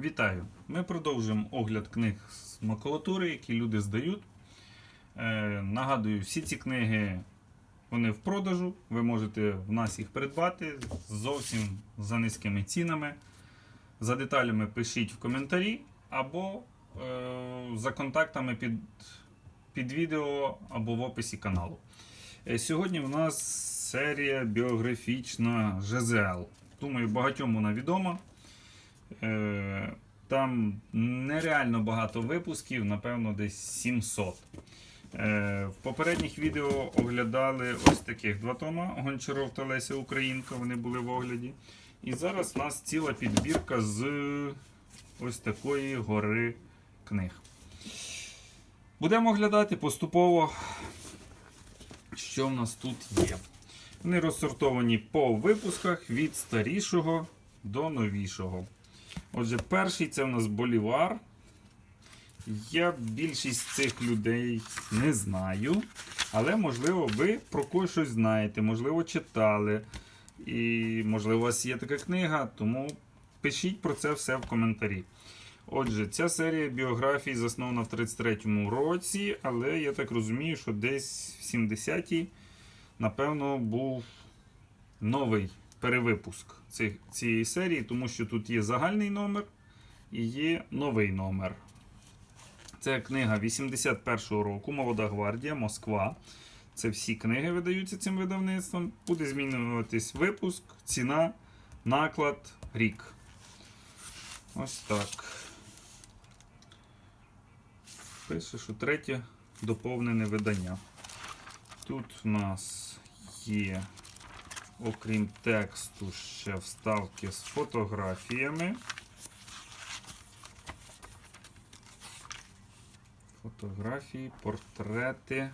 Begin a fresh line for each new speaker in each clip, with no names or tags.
Вітаю! Ми продовжуємо огляд книг з макулатури, які люди здають. Е, нагадую, всі ці книги вони в продажу. Ви можете в нас їх придбати зовсім за низькими цінами. За деталями пишіть в коментарі або е, за контактами під, під відео або в описі каналу. Е, Сьогодні в нас серія біографічна ЖЗЛ. Думаю, багатьом вона відома. Е, Там нереально багато випусків, напевно, десь 700. Е, В попередніх відео оглядали ось таких два тома Гончаров та Леся Українка. Вони були в огляді. І зараз у нас ціла підбірка з ось такої гори книг. Будемо оглядати поступово, що в нас тут є. Вони розсортовані по випусках від старішого до новішого. Отже, перший це в нас Болівар. Я більшість цих людей не знаю, але, можливо, ви про когось щось знаєте, можливо, читали. І, можливо, у вас є така книга, тому пишіть про це все в коментарі. Отже, ця серія біографій заснована в 33-му році, але я так розумію, що десь в 70-ті, напевно, був новий перевипуск цієї серії, тому що тут є загальний номер і є новий номер. Це книга 81-го року, Молода гвардія, Москва. Це всі книги видаються цим видавництвом. Буде змінюватись випуск, ціна, наклад, рік. Ось так. Пише, що третє доповнене видання. Тут у нас є, окрім тексту, ще вставки з фотографіями. Фотографії, портрети.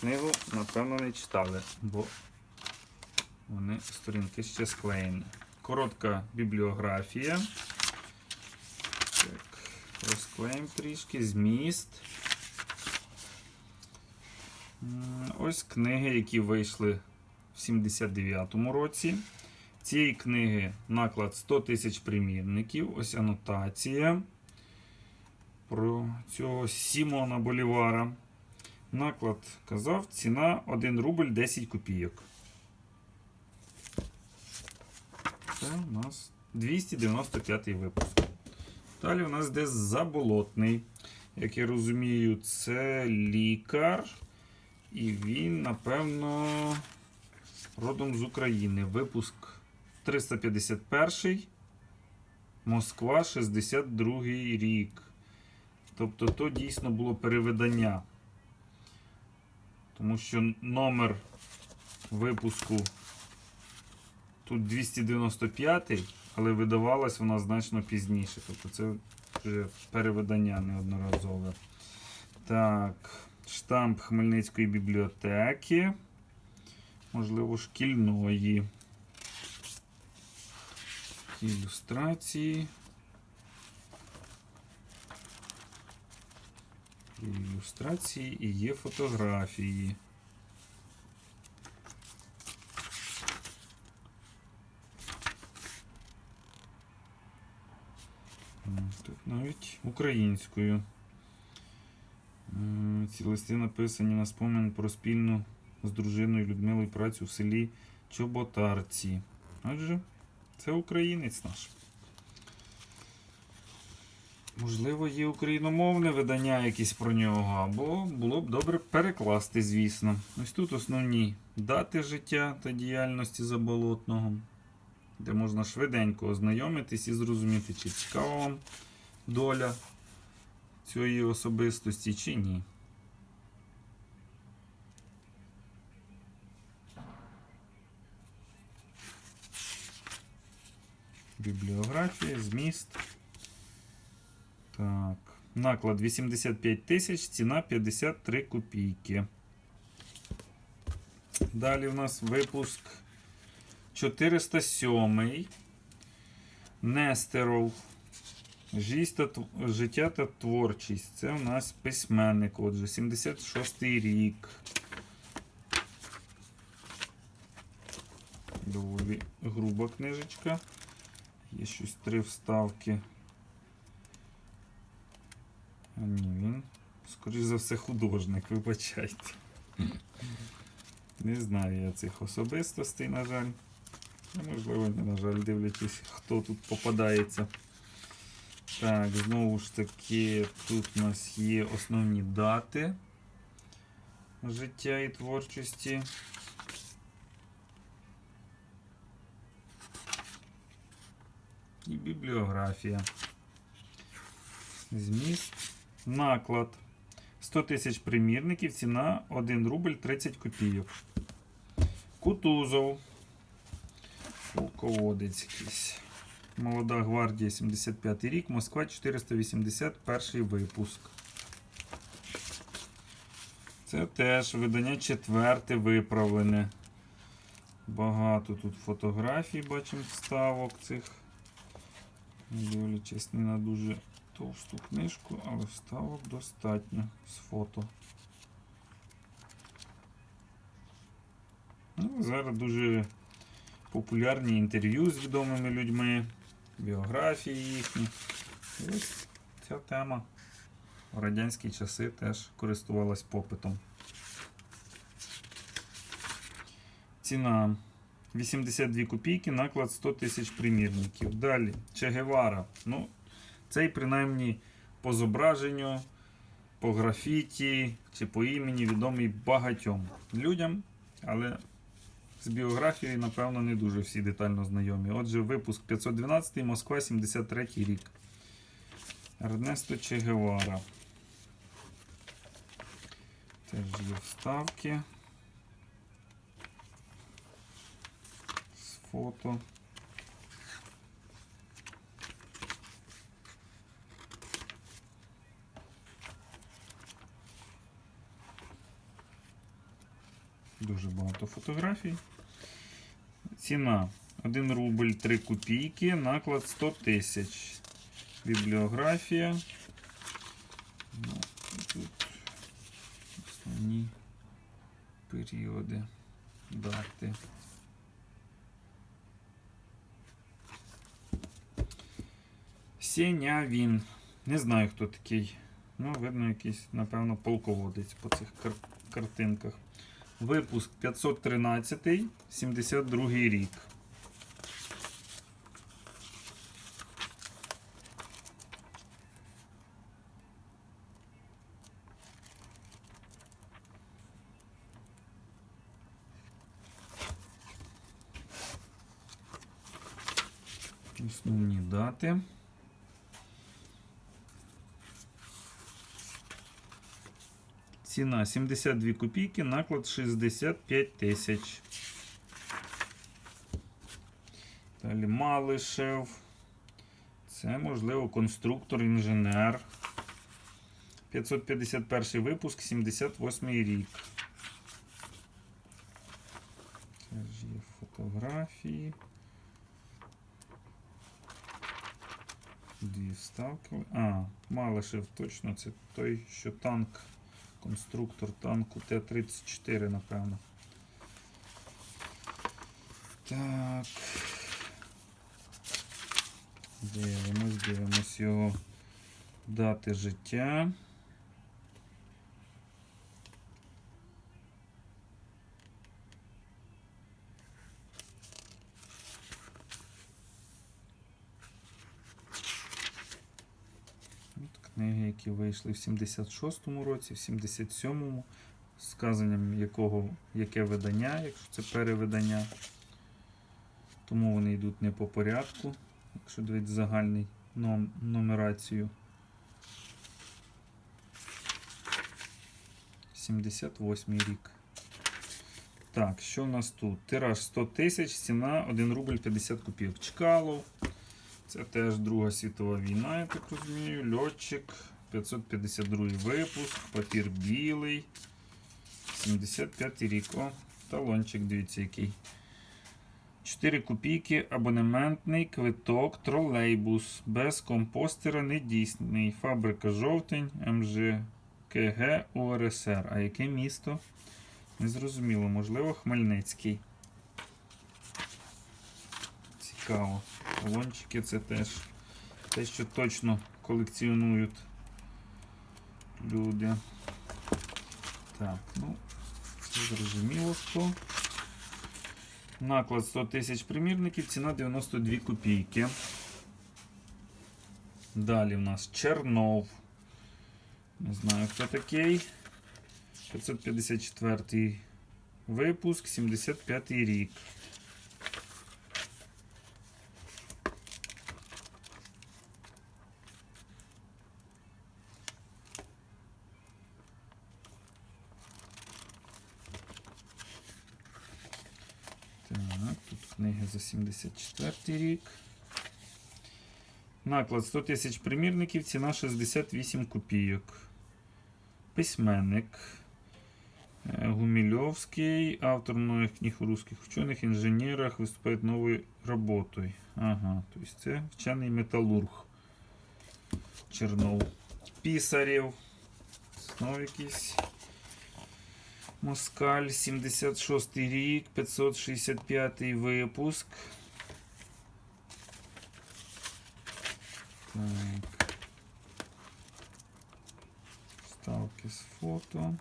Книгу, напевно, не читали, бо вони сторінки ще склеєні. Коротка бібліографія. Так, розклеїмо трішки, зміст. Ось книги, які вийшли в 79-му році. Цієї книги наклад 100 тисяч примірників. Ось анотація про цього Сімона Болівара. Наклад казав, ціна 1 рубль 10 копійок. Це у нас 295 випуск. Далі у нас десь заболотний. Як я розумію, це лікар. І він, напевно, родом з України. Випуск 351. Москва, 62 рік. Тобто то дійсно було перевидання. Тому що номер випуску тут 295, але видавалась вона значно пізніше. Тобто це вже перевидання неодноразове. Так, штамп Хмельницької бібліотеки. Можливо, шкільної. Ілюстрації. Ілюстрації і є фотографії. Тут навіть українською. Ці листи написані на спомин про спільну з дружиною Людмилою працю в селі Чоботарці. Отже, це українець наш. Можливо, є україномовне видання якесь про нього, або було б добре перекласти, звісно. Ось тут основні дати життя та діяльності заболотного, де можна швиденько ознайомитись і зрозуміти, чи цікава вам доля цієї особистості, чи ні. Бібліографія, зміст. Так. Наклад 85 тисяч, ціна 53 копійки. Далі в нас випуск 407. Нестеров. Життя та творчість. Це у нас письменник. Отже, 76 рік. Доволі груба книжечка. Є щось три вставки. А ні, він, скоріш за все, художник, вибачайте. Не знаю я цих особистостей, на жаль. Можливо, не на жаль, дивлячись, хто тут попадається. Так, знову ж таки, тут у нас є основні дати життя і творчості. І бібліографія. Зміст. Наклад. 100 тисяч примірників, ціна 1 рубль 30 копійок. Кутузов. Полководець якийсь. Молода гвардія 75 рік, Москва 481 випуск. Це теж видання четверте виправлене. Багато тут фотографій бачимо вставок цих. Дивлячись не на дуже товсту книжку, але вставок достатньо з фото. Ну, зараз дуже популярні інтерв'ю з відомими людьми, біографії їхні. Ось ця тема в радянські часи теж користувалась попитом. Ціна 82 копійки, наклад 100 тисяч примірників. Далі Че Гевара. Ну, цей принаймні по зображенню, по графіті чи по імені відомий багатьом людям, але з біографією, напевно, не дуже всі детально знайомі. Отже, випуск 512 Москва, 73 рік. Ернесто Че Гевара. Теж є вставки. З фото. Дуже багато фотографій. Ціна 1 рубль 3 копійки, наклад 100 тисяч. Бібліографія. Ну, тут основні періоди, дати. Сєнявін. Не знаю, хто такий. Ну, видно, якийсь, напевно, полководець по цих кар картинках. Випуск 513, 72 рік. Основні дати. Ціна 72 копійки, наклад 65 тисяч. Далі Малишев. Це, можливо, конструктор-інженер. 551 випуск, 78 рік. Теж є фотографії. Дві вставки. А, Малишев, точно, це той, що танк. Конструктор танку Т-34, напевно. Так. Дивимось, дивимось його дати життя. От книги, які вийшли в 76-му році, в 77-му, з сказанням якого, яке видання, якщо це перевидання. Тому вони йдуть не по порядку, якщо дивитися загальний ном, нумерацію. 78 рік. Так, що в нас тут? Тираж 100 тисяч, ціна 1 рубль 50 копійок. Чкалов. Це теж Друга світова війна, я так розумію. Льотчик, 552 випуск, папір білий. 75 рік. О, талончик, дивіться, який. 4 копійки, абонементний квиток, тролейбус. Без компостера недійсний. Фабрика жовтень, МЖКГ УРСР. А яке місто? Незрозуміло, можливо, Хмельницький. цікаво. Талончики це теж те, що точно колекціонують люди. Так, ну, зрозуміло хто. Наклад 100 тисяч примірників, ціна 92 копійки. Далі в нас Чернов. Не знаю, хто такий. 554 випуск, 75 рік. Так, тут книги за 74 рік. Наклад 100 тисяч примірників, ціна 68 копійок. Письменник. Е, Гумильовський, автор многих книг у русских учених, інженерах, виступає новою роботою. Ага, тобто це вчений металург. Чернов. Пісарєв. Знову якийсь. Москаль, 76 рік, 565 випуск. Так. Ставки з фото.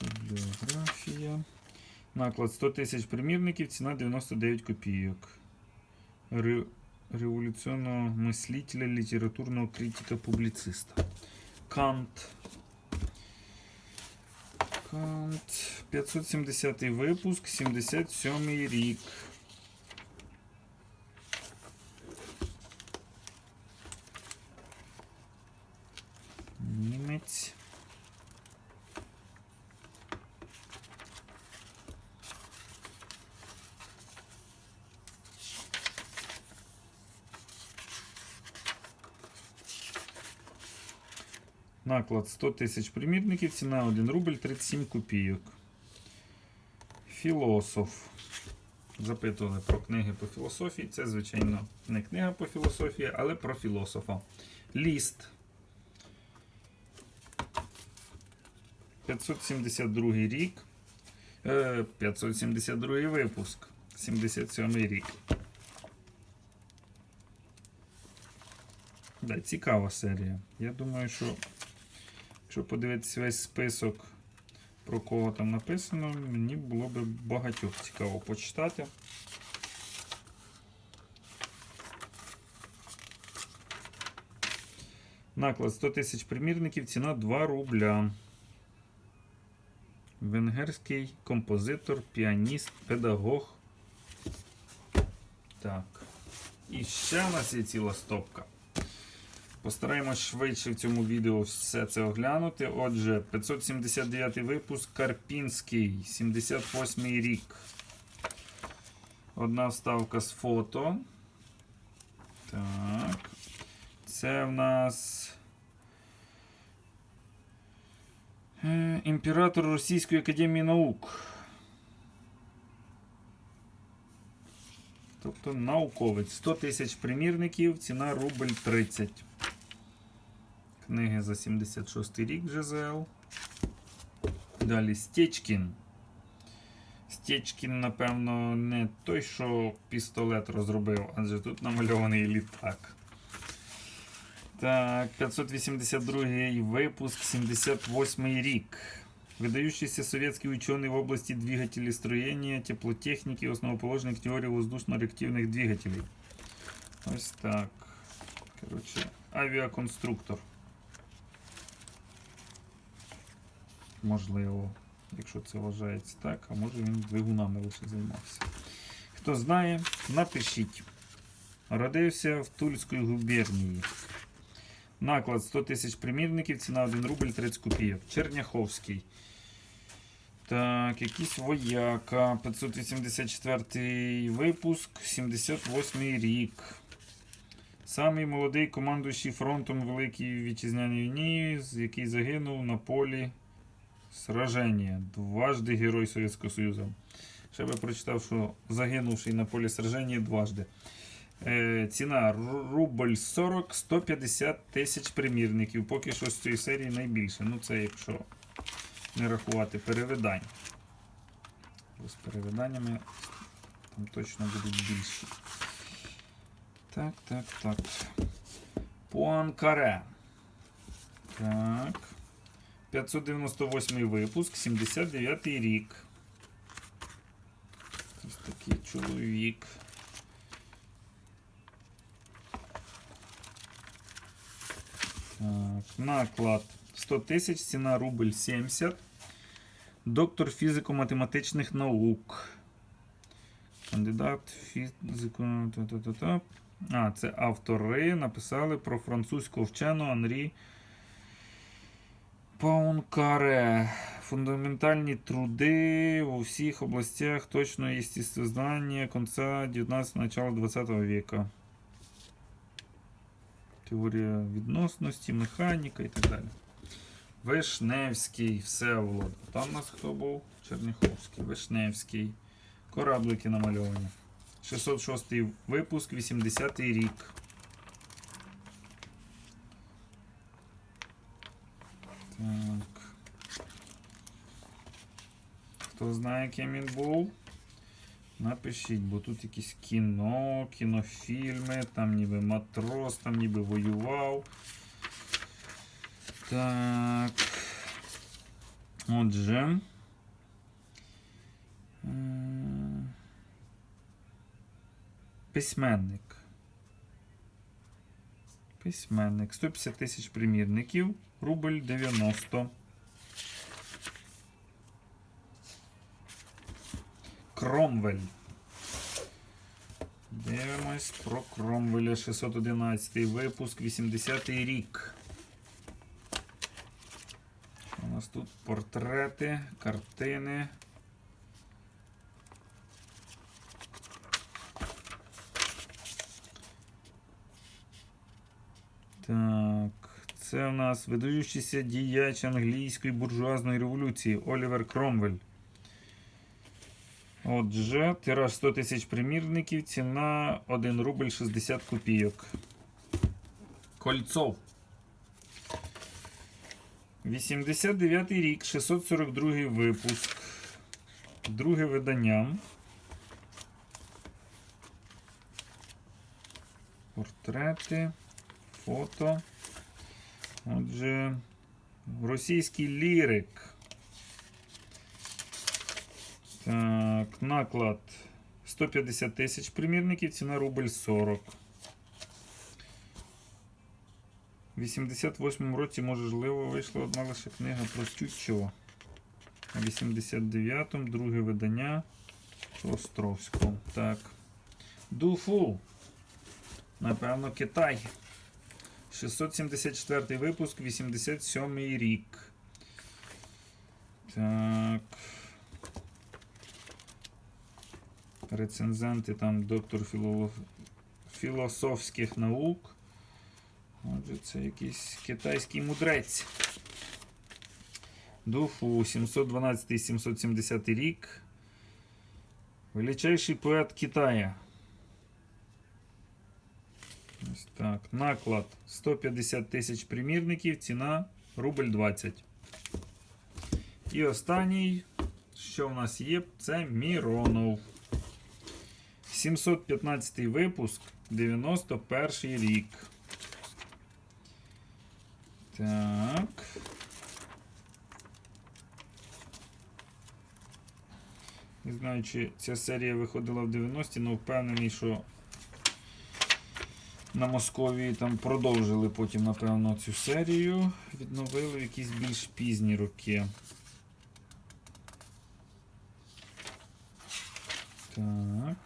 Бібліографія. Наклад 100 тисяч примірників, ціна 99 копійок. Ре- революционного мыслителя, литературного критика, публициста. Кант. Кант. 570 випуск, 77 рік. Німець. Наклад 100 тисяч примірників, ціна 1 рубль 37 копійок. Філософ. Запитували про книги по філософії. Це, звичайно, не книга по філософії, але про філософа. Ліст. 572 рік. Е, 572 випуск. 77 рік. Да, цікава серія. Я думаю, що якщо подивитися весь список, про кого там написано, мені було би багатьох цікаво почитати. Наклад 100 тисяч примірників, ціна 2 рубля. Венгерський композитор, піаніст, педагог. Так. І ще у нас є ціла стопка. Постараємось швидше в цьому відео все це оглянути. Отже, 579 випуск Карпінський, 78 рік. Одна вставка з фото. Так. Це в нас. е, Імператор Російської академії наук. Тобто науковець. 100 тисяч примірників, ціна рубль 30. Книги за 76 рік ЖЗЛ. Далі Стечкін. Стечкін, напевно, не той, що пістолет розробив, адже тут намальований літак. Так, 582 випуск, 78 рік. Выдающийся советский ученый в области двигателестроения, теплотехники, основоположник теории воздушно-реактивных двигателей. Ось так. Коротше, авіаконструктор. Можливо, якщо це вважається так, а може він двигунами лише займався. Хто знає, напишіть. Родився в Тульській губернії. Наклад 100 тисяч примірників, ціна 1 рубль 30 копійок. Черняховський. Так, якийсь вояка. 584 випуск, 78 рік. Самий молодий командуючий фронтом Великій Вітчизняній війні, який загинув на полі сраження. Дважди Герой Совєтського Союзу. Ще би прочитав, що загинувший на полі сраження дважди. Е, ціна рубль 40, 150 тисяч примірників. Поки що з цієї серії найбільше. Ну це якщо не рахувати перевидань. Бо з перевиданнями там точно будуть більші. Так, так, так. Пуанкаре. Так. 598 випуск, 79 рік. Ось такий чоловік. Так, наклад 100 тисяч, ціна рубль 70. Доктор фізико-математичних наук. Кандидат фізико. А, це автори написали про французького вченого Анрі Паункаре. Фундаментальні труди у всіх областях точного естествознания конца 19 начала 20 века. Теорія відносності, механіка і так далі. Вишневський, Всеволод. Там у нас хто був? Черняховський. Вишневський. Кораблики намальовані. 606 випуск, 80 рік. Хто знає, ким він був? Напишіть, бо тут якісь кіно, кінофільми, там ніби матрос, там ніби воював. Так. Отже. Письменник. Письменник. 150 тисяч примірників. Рубль 90. Кромвель. Дивимось про Кромвеля 611 випуск, 80 рік. У нас тут портрети, картини. Так, це у нас видаючийся діяч англійської буржуазної революції Олівер Кромвель. Отже, тираж 100 тисяч примірників, ціна 1 рубль 60 копійок. Кольцов. 89 рік, 642 випуск. Друге видання. Портрети, фото. Отже, російський лірик. Так, наклад 150 тисяч примірників, ціна рубль 40. У 88 році, можливо, вийшла одна лише книга про Тютчева. А в 89-му друге видання Островського. Так. Дуфу. Напевно, Китай. 674 випуск, 87 рік. Так. Рецензенти там доктор філософських наук. Отже, це якийсь китайський мудрець. Дуфу 712-770 рік. Величайший поет Китая. Ось так. Наклад 150 тисяч примірників, ціна рубль 20. І останній, що в нас є, це Міронов. 715 випуск, 91 рік. Так. Не знаю, чи ця серія виходила в 90-ті, але впевнений, що на Московії там продовжили потім, напевно, цю серію. Відновили в якісь більш пізні роки. Так.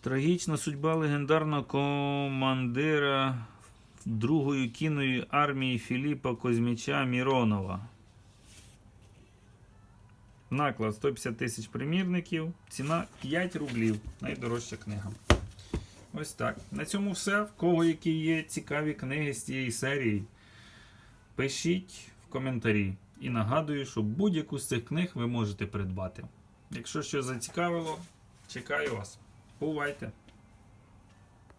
Трагічна судьба легендарного командира Другої кіної армії Філіпа Козьміча Міронова. Наклад 150 тисяч примірників. Ціна 5 рублів. Найдорожча книга. Ось так. На цьому все. В кого які є цікаві книги з цієї серії, пишіть в коментарі. І нагадую, що будь-яку з цих книг ви можете придбати. Якщо щось зацікавило, Чекаю вас. Ou item.